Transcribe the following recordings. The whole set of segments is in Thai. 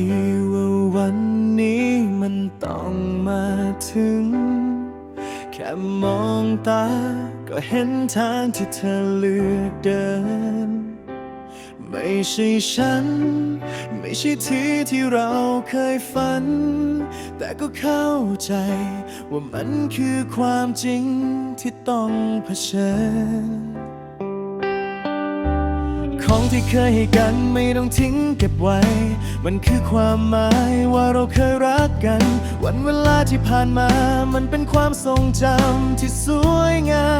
ีว่าวันนี้มันต้องมาถึง แค่มองตาก็เห็นทางที่เธอเลือกเดิน ไม่ใช่ฉัน ไม่ใช่ที่ที่เราเคยฝัน แต่ก็เข้าใจว่ามันคือความจริงที่ต้องเผชิญ ของที่เคยให้กันไม่ต้องทิ้งเก็บไว้ มันคือความหมายว่าเราเคยรักกัน วันเวลาที่ผ่านมามันเป็นความทรงจำที่สวยงา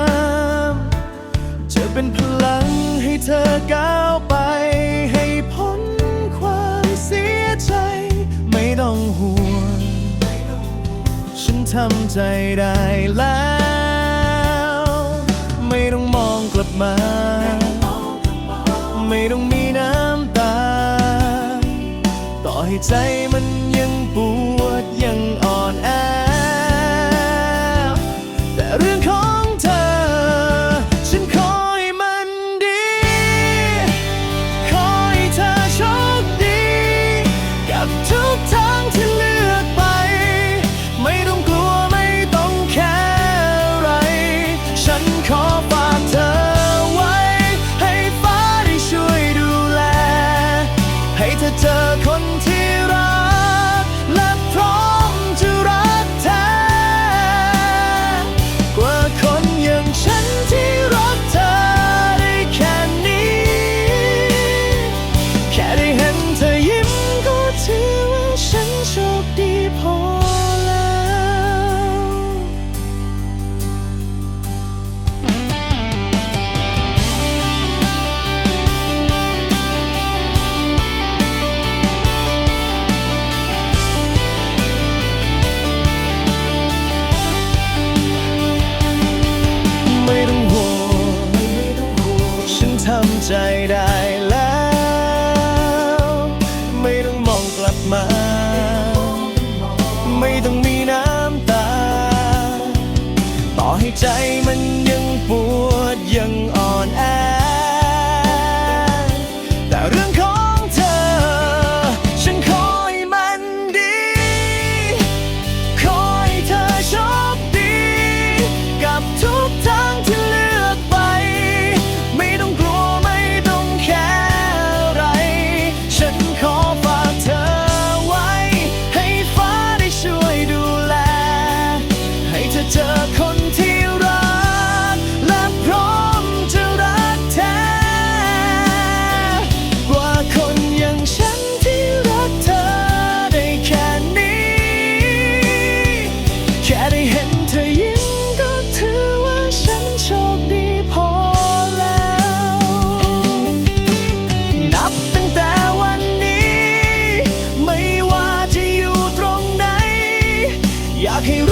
ม จะเป็นพลังให้เธอก้าวไป ให้พ้นความเสียใจ ไม่ต้องห่วง ฉันทำใจได้แล้ว ไม่ต้องมองกลับมา ไม่ต้องมีน้ำตา ต่อให้ใจมัน เจอคนที่รัก และพร้อมจะรักแท้ กว่าคนอย่างฉันที่รักเธอได้แค่นี้ แค่ได้เห็นเธอยิ้มก็ถือว่าฉันโชคดีพอ ใจมันยังปวดยังอ่อนแอ อยากให้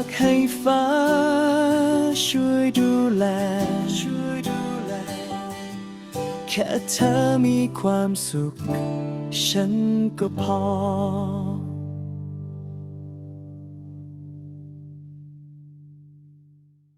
ากให้ฟ้าช่วยดูแลช่วยดูแล แค่เธอมีความสุข ฉันก็พอ